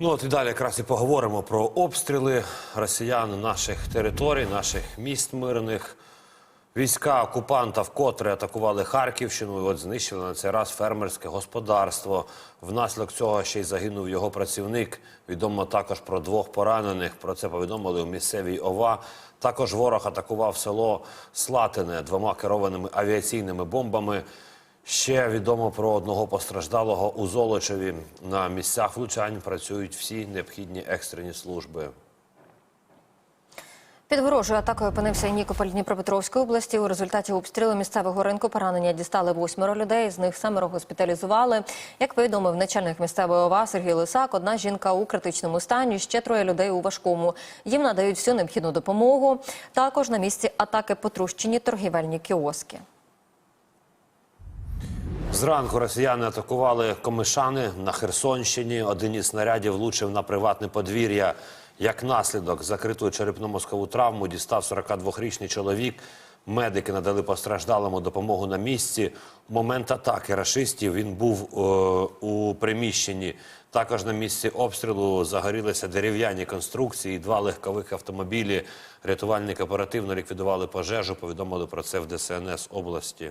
Ну от і далі якраз і поговоримо про обстріли росіян наших територій, наших міст мирних. Війська окупанта вкотре атакували Харківщину. І от знищили на цей раз фермерське господарство. Внаслідок цього ще й загинув його працівник. Відомо також про двох поранених. Про це повідомили у місцевій ОВА. Також ворог атакував село Слатине двома керованими авіаційними бомбами. Ще відомо про одного постраждалого у Золочеві. На місцях влучань працюють всі необхідні екстрені служби. Під ворожою атакою опинився і Нікополь Дніпропетровської області. У результаті обстрілу місцевого ринку поранення дістали восьмеро людей. З них семеро госпіталізували. Як повідомив начальник місцевої ОВА Сергій Лисак, одна жінка у критичному стані, ще троє людей у важкому. Їм надають всю необхідну допомогу. Також на місці атаки потрущені торгівельні кіоски. Зранку росіяни атакували комишани на Херсонщині. Один із снарядів влучив на приватне подвір'я. Як наслідок закриту черепно-мозкову травму дістав 42-річний чоловік. Медики надали постраждалому допомогу на місці. У момент атаки рашистів він був е, у приміщенні. Також на місці обстрілу загорілися дерев'яні конструкції, два легкових автомобілі. Рятувальники оперативно ліквідували пожежу. Повідомили про це в ДСНС області.